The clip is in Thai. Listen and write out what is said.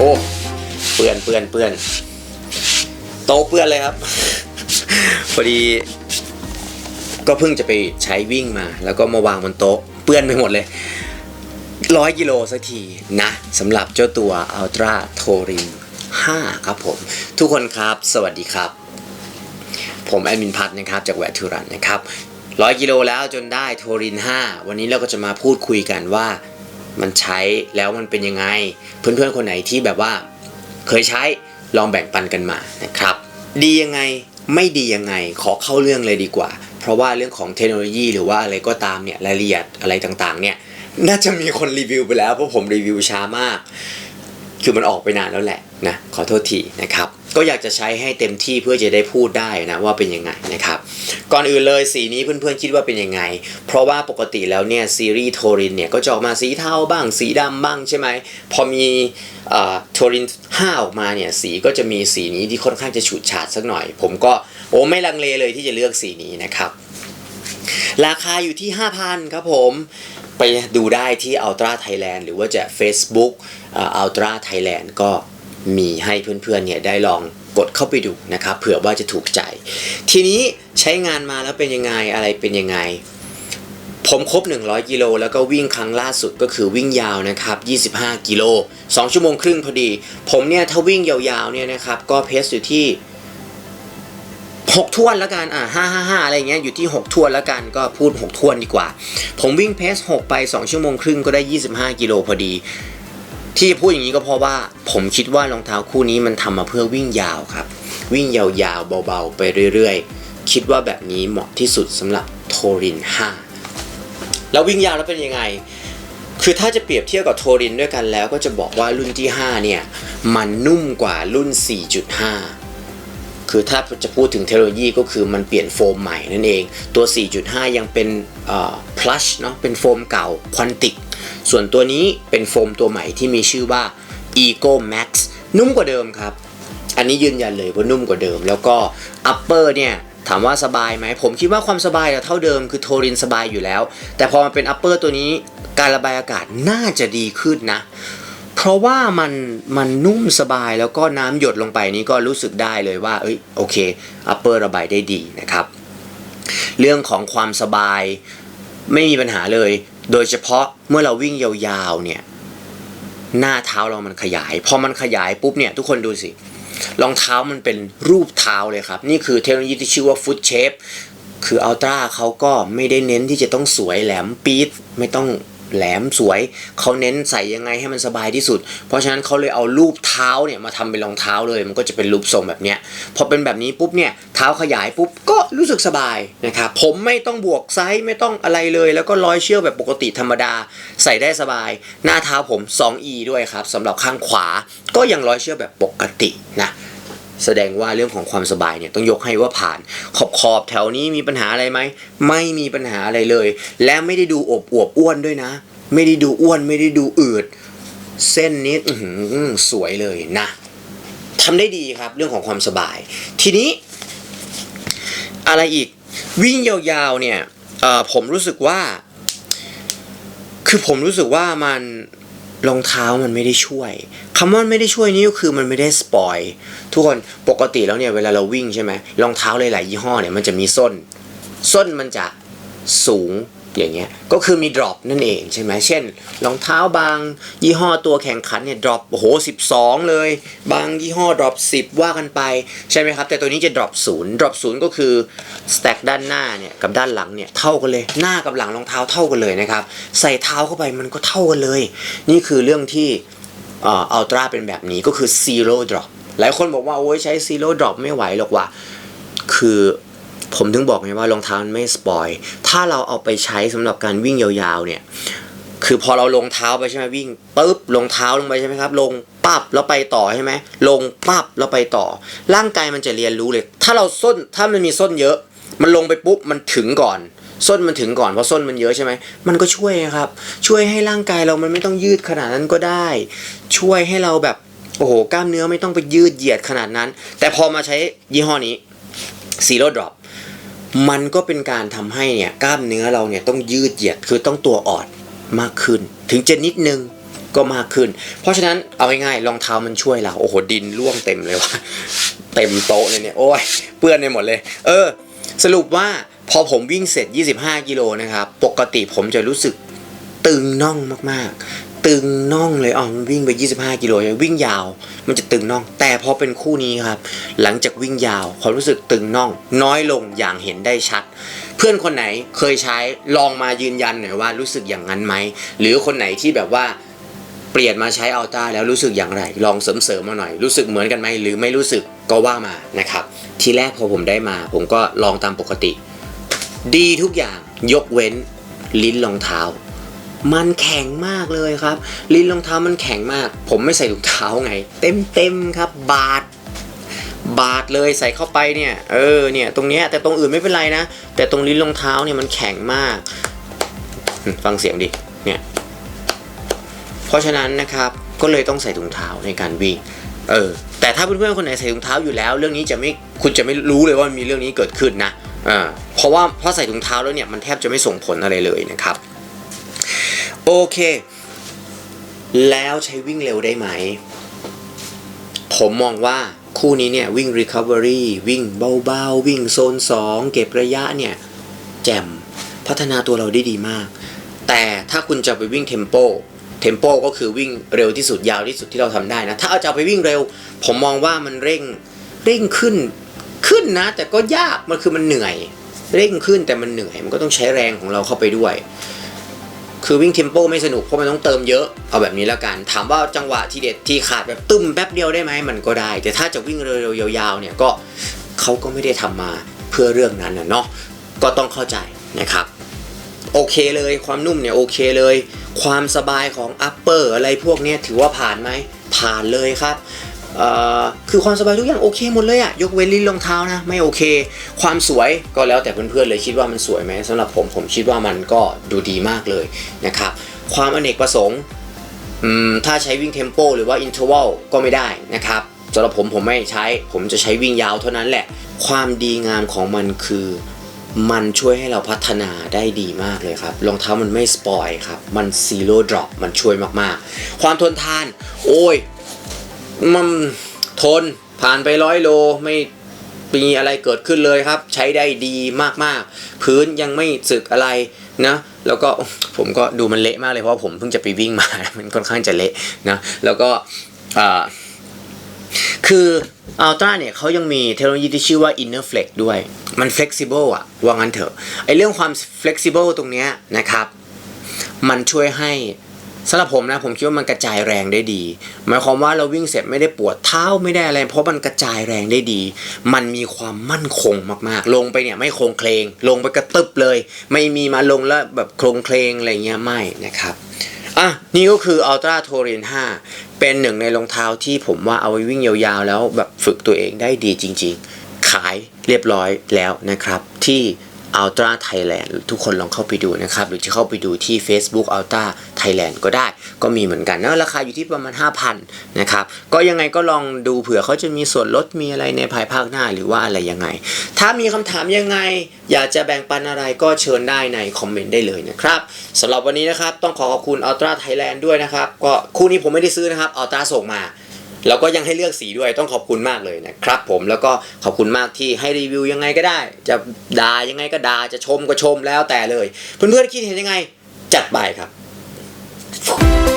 โอ้เปื่อนเปื่อนเปื่อนโต๊ะเปื่อนเลยครับ พอดีก็เพิ่งจะไปใช้วิ่งมา แล้วก็มาวางบนโต๊ะ เปื้อนไปหมดเลยร้อยกิโลสักทีนะสำหรับเจ้าตัว Ultra t o r i n 5ครับผม ทุกคนครับ สวัสดีครับ ผมแอดมินพัทนะครับ จากแวะทูรันนะครับร้อยกิโลแล้วจนได้โทริน 5 วันนี้เราก็จะมาพูดคุยกันว่า มันใช้แล้วมันเป็นยังไง เพื่อนๆคนไหนที่แบบว่า เคยใช้ลองแบ่งปันกันมานะครับ ดียังไงไม่ดียังไงขอเข้าเรื่องเลยดีกว่า เพราะว่าเรื่องของเทคโนโลยีหรือว่าอะไรก็ตามเนี่ยรายละเอียดอะไรต่างๆ เนี่ยน่าจะมีคนรีวิวไปแล้วเพราะผมรีวิวช้ามาก คือมันออกไปนานแล้วแหละนะขอโทษทีนะครับ ก็อยากจะใช้ให้เต็มที่เพื่อจะได้พูดได้นะว่าเป็นยังไงนะครับก่อนอื่นเลยสีนี้เพื่อนๆคิดว่าเป็นยังไง เพราะว่าปกติแล้วเนี่ยซีรีส์โทรินเนี่ยก็จะออกมาสีเทาบ้างสีดำบ้างใช่ไหมพอมีโทริน5ออกมาเนี่ยสีก็จะมีสีนี้ที่ค่อนข้างจะฉูดฉาดสักหน่อย ผมก็โอ้ไม่ลังเลเลยที่จะเลือกสีนี้นะครับราคาอยู่ที่ 5,000 ครับผมไปดูได้ที่ Ultra Thailand หรือว่าจะ Facebook อ่อ Ultra Thailand ก็ มีให้เพื่อนๆเนี่ยได้ลองกดเข้าไปดูนะครับเผื่อว่าจะถูกใจ ทีนี้ใช้งานมาแล้วเป็นยังไงอะไรเป็นยังไง ผมครบ 100 กิโลแล้วก็วิ่งครั้งล่าสุดก็คือวิ่งยาวนะครับ 25 กิโล 2 ชั่วโมงครึ่งพอดี ผมเนี่ยถ้าวิ่งยาวๆเนี่ยนะครับก็เพสอยู่ที่หกทวนแล้วกัน อ่าห้าห้าห้าอะไรเงี้ย อยู่ที่หกทวนแล้วกัน ก็พูดหกทวนดีกว่า ผมวิ่งเพสหกไปสองชั่วโมงครึ่งก็ได้ยี่สิบห้ากิโลพอดี ที่พูดอย่างนี้ก็เพราะว่า ผมคิดว่ารองเท้าคู่นี้มันทำมาเพื่อวิ่งยาวครับ วิ่งยาวๆเบาๆไปเรื่อยๆ คิดว่าแบบนี้เหมาะที่สุดสำหรับโทริน 5 แล้ววิ่งยาวแล้วเป็นยังไง คือถ้าจะเปรียบเทียบกับโทรินด้วยกันแล้ว ก็จะบอกว่ารุ่นที่ 5 เนี่ย มันนุ่มกว่ารุ่น 4.5คือถ้าจะพูดถึงเทคโนโลยีก็คือมันเปลี่ยนโฟมใหม่นั่นเอง ตัว 4.5 ยังเป็นเอ่อ plush เนาะเป็นโฟมเก่าควอนติก ส่วนตัวนี้เป็นโฟมตัวใหม่ที่มีชื่อว่า Ego Max นุ่มกว่าเดิมครับ อันนี้ยืนยันเลยว่านุ่มกว่าเดิม แล้วก็ upper เนี่ยถามว่าสบายไหม ผมคิดว่าความสบายอะเท่าเดิมคือโทรินสบายอยู่แล้ว แต่พอมันเป็น upper ตัวนี้การระบายอากาศน่าจะดีขึ้นนะ เพราะว่ามันมันนุ่มสบายแล้วก็น้ำหยดลงไปนี้ก็รู้สึกได้เลยว่า เอ้ยโอเค upper ระบายได้ดีนะครับ เรื่องของความสบายไม่มีปัญหาเลย โดยเฉพาะเมื่อเราวิ่งยาวๆเนี่ยหน้าเท้าเรามันขยาย พอมันขยายปุ๊บเนี่ยทุกคนดูสิรองเท้ามันเป็นรูปเท้าเลยครับ นี่คือเทคโนโลยีที่ชื่อว่าฟุตเชฟคืออัลตร้าเขาก็ไม่ได้เน้นที่จะต้องสวยแหลมปี๊ดไม่ต้อง แหลมสวย เขาเน้นใส่ยังไงให้มันสบายที่สุด เพราะฉะนั้นเขาเลยเอารูปเท้าเนี่ยมาทำเป็นรองเท้าเลย มันก็จะเป็นรูปทรงแบบเนี้ยพอเป็นแบบนี้ปุ๊บเนี่ยเท้าขยายปุ๊บก็รู้สึกสบายนะครับผมไม่ต้องบวกไซส์ไม่ต้องอะไรเลย แล้วก็ร้อยเชือกแบบปกติธรรมดา ใส่ได้สบาย หน้าเท้าผม 2e ด้วยครับสำหรับข้างขวาก็ยังร้อยเชือกแบบปกตินะ แสดงว่าเรื่องของความสบายเนี่ยต้องยกให้ว่าผ่าน ขอบขอบแถวนี้มีปัญหาอะไรไหม ไม่มีปัญหาอะไรเลย และไม่ได้ดูอบอวบอ้วนด้วยนะ ไม่ได้ดูอ้วนไม่ได้ดูอืด เส้นนี้สวยเลยนะทำได้ดีครับเรื่องของความสบาย ทีนี้ อะไรอีกวิ่งยาวๆเนี่ยผมรู้สึกว่า คือผมรู้สึกว่ามัน รองเท้ามันไม่ได้ช่วยคำว่ามันไม่ได้ช่วยนี่ก็คือมันไม่ได้สปอยทุกคนปกติแล้วเนี่ยเวลาเราวิ่งใช่ไหมรองเท้าหลายๆยี่ห้อเนี่ยมันจะมีส้น ส้นมันจะสูง อย่างเงี้ยก็คือมี drop นั่นเองใช่ไหมเช่นรองเท้าบางยี่ห้อตัวแข่งขันเนี่ย drop โอ้โห12 เลย บางยี่ห้อ drop 10 ว่ากันไปใช่ไหมครับ แต่ตัวนี้จะ drop 0 drop 0ก็คือ stack ด้านหน้าเนี่ยกับด้านหลังเนี่ยเท่ากันเลยหน้ากับหลังรองเท้าเท่ากันเลยนะครับ ใส่เท้าเข้าไปมันก็เท่ากันเลย นี่คือเรื่องที่อัลตร้าเป็นแบบนี้ก็คือ zero drop หลายคนบอกว่าโอ้ยใช้ zero drop ไม่ไหวหรอกว่ะคือ ผมถึงบอกไงว่ารองเท้ามันไม่สปอย ถ้าเราเอาไปใช้สำหรับการวิ่งยาวๆเนี่ย คือพอเราลงเท้าไปใช่ไหมวิ่งปุ๊บลงเท้าลงไปใช่ไหมครับ ลงปั๊บแล้วไปต่อใช่ไหมลงปั๊บแล้วไปต่อ ร่างกายมันจะเรียนรู้เลย ถ้าเราส้นถ้ามันมีส้นเยอะ มันลงไปปุ๊บมันถึงก่อนส้นมันถึงก่อนเพราะส้นมันเยอะใช่ไหมมันก็ช่วยครับ ช่วยให้ร่างกายเรามันไม่ต้องยืดขนาดนั้นก็ได้ ช่วยให้เราแบบโอ้โหกล้ามเนื้อไม่ต้องไปยืดเหยียดขนาดนั้น แต่พอมาใช้ยี่ห้อนี้ Zero Drop มันก็เป็นการทำให้เนี่ยกล้ามเนื้อเราเนี่ยต้องยืดเหยียดคือต้องตัวอ่อนมากขึ้น ถึงจะนิดนึงก็มากขึ้น เพราะฉะนั้นเอาง่ายๆรองเท้ามันช่วยเราโอ้โหดินร่วงเต็มเลยว่ะเต็มโต๊ะเลยเนี่ยโอ้ยเปื้อนไปหมดเลย เออ สรุปว่าพอผมวิ่งเสร็จ 25 กิโลนะครับ ปกติผมจะรู้สึกตึงน่องมาก ตึงน่องเลยอ๋อวิ่งไป 25 กิโลวิ่งยาว มันจะตึงน่อง แต่พอเป็นคู่นี้ครับ หลังจากวิ่งยาวความรู้สึกตึงน่อง น้อยลงอย่างเห็นได้ชัด เพื่อนคนไหนเคยใช้ลองมายืนยันหน่อยว่ารู้สึกอย่างนั้นไหม หรือคนไหนที่แบบว่าเปลี่ยนมาใช้อัลต้าแล้วรู้สึกอย่างไร ลองเสริมๆมาหน่อย รู้สึกเหมือนกันไหมหรือไม่รู้สึกก็ว่ามานะครับ ทีแรกพอผมได้มา ผมก็ลองตามปกติ ดีทุกอย่างยกเว้นลิ้นรองเท้า มันแข็งมากเลยครับ ลิ้นรองเท้ามันแข็งมาก ผมไม่ใส่ถุงเท้าไง เต็มเต็มครับ บาด บาดเลยใส่เข้าไปเนี่ย เออเนี่ยตรงเนี้ยแต่ตรงอื่นไม่เป็นไรนะ แต่ตรงลิ้นรองเท้าเนี่ยมันแข็งมาก ฟังเสียงดิเนี่ยเพราะฉะนั้นนะครับก็เลยต้องใส่ถุงเท้าในการวิ่งเออแต่ถ้าเพื่อนๆคนไหนใส่ถุงเท้าอยู่แล้ว เรื่องนี้จะไม่คุณจะไม่รู้เลยว่ามีเรื่องนี้เกิดขึ้นนะอ่าเพราะว่าพอใส่ถุงเท้าแล้วเนี่ยมันแทบจะไม่ส่งผลอะไรเลยนะครับ โอเค แล้วใช้วิ่งเร็วได้ไหม ผมมองว่าคู่นี้เนี่ยวิ่ง Recovery วิ่งเบาๆ วิ่งโซน 2 เก็บระยะเนี่ย แจ่มพัฒนาตัวเราได้ดีมาก แต่ถ้าคุณจะไปวิ่งเทมโปเทมโปก็คือวิ่งเร็วที่สุดยาวที่สุดที่เราทำได้นะ ถ้าเอาจะไปวิ่งเร็ว ผมมองว่ามันเร่งเร่งขึ้นขึ้นนะ แต่ก็ยากมันคือมันเหนื่อย เร่งขึ้นแต่มันเหนื่อย มันก็ต้องใช้แรงของเราเข้าไปด้วย คือวิ่งเทมโปไม่สนุกเพราะมันต้องเติมเยอะ เอาแบบนี้แล้วกัน ถามว่าจังหวะที่เด็ดที่ขาดแบบตึ้มแป๊บเดียวได้ไหมมันก็ได้ แต่ถ้าจะวิ่งเร็วๆยาวๆเนี่ยก็เขาก็ไม่ได้ทำมาเพื่อเรื่องนั้นนะเนาะก็ต้องเข้าใจนะครับโอเคเลยความนุ่มเนี่ยโอเคเลย ความสบายของอัปเปอร์อะไรพวกนี้ถือว่าผ่านไหมผ่านเลยครับ คือความสบายทุกอย่างโอเคหมดเลยอะยกเว้นลิ้นรองเท้านะไม่โอเค ความสวยก็แล้วแต่เพื่อนๆเลยคิดว่ามันสวยไหมสำหรับผมผมคิดว่ามันก็ดูดีมากเลยนะครับความอเนกประสงค์ถ้าใช้วิ่งเทมโปหรือว่าอินเทอร์วัลก็ไม่ได้นะครับสำหรับผมผมไม่ใช้ ผมจะใช้วิ่งยาวเท่านั้นแหละ ความดีงามของมันคือ มันช่วยให้เราพัฒนาได้ดีมากเลยครับรองเท้ามันไม่สปอยครับ มันซีโร่ดรอปมันช่วยมากๆ ความทนทาน โอ้ย มันทนผ่านไปร้อยโลไม่มีอะไรเกิดขึ้นเลยครับ ใช้ได้ดีมากๆ พื้นยังไม่สึกอะไรนะแล้วก็ผมก็ดูมันเละมากเลยเพราะผมเพิ่งจะไปวิ่งมา มันค่อนข้างจะเละนะแล้วก็คือ Ultra เนี่ยเขายังมีเทคโนโลยีที่ชื่อว่า Inner Flex ด้วย มัน flexible อะว่างั้นเถอะไอเรื่องความ flexible ตรงเนี้ยนะครับ มันช่วยให้ สำหรับผมนะผมคิดว่ามันกระจายแรงได้ดี หมายความว่าเราวิ่งเสร็จไม่ได้ปวดเท้าไม่ได้อะไรเพราะมันกระจายแรงได้ดี มันมีความมั่นคงมากๆ ลงไปเนี่ยไม่โครงเคลง ลงไปกระตึบเลย ไม่มีมาลงแล้วแบบโครงเคลงอะไรเงี้ยไม่นะครับอะนี่ก็คือ Ultra t o r i n 5 เป็นหนึ่งในรองเท้าที่ผมว่าเอาไว้วิ่งยาวๆ แล้วแบบฝึกตัวเองได้ดีจริง ๆ ขายเรียบร้อยแล้วนะครับที่ Ultra Thailand ทุกคนลองเข้าไปดูนะครับ หรือจะเข้าไปดูที่ Facebook Ultra Thailand ก็ได้ ก็มีเหมือนกันนะราคาอยู่ที่ประมาณ 5,000นะครับ ก็ยังไงก็ลองดูเผื่อเขาจะมีส่วนลดมีอะไรในภายภาคหน้าหรือว่าอะไรยังไง ถ้ามีคำถามยังไง อยากจะแบ่งปันอะไรก็เชิญได้ในคอมเมนต์ได้เลยนะครับสำหรับวันนี้นะครับต้องขอขอบคุณ Ultra Thailand ด้วยนะครับก็คู่นี้ผมไม่ได้ซื้อนะครับ Ultra ส่งมา แล้วก็ยังให้เลือกสีด้วยต้องขอบคุณมากเลยนะครับผมแล้วก็ขอบคุณมากที่ให้รีวิวยังไงก็ได้ จะด่ายังไงก็ด่าจะชมก็ชมแล้วแต่เลย เพื่อนๆคิดเห็นยังไง จัดไปครับ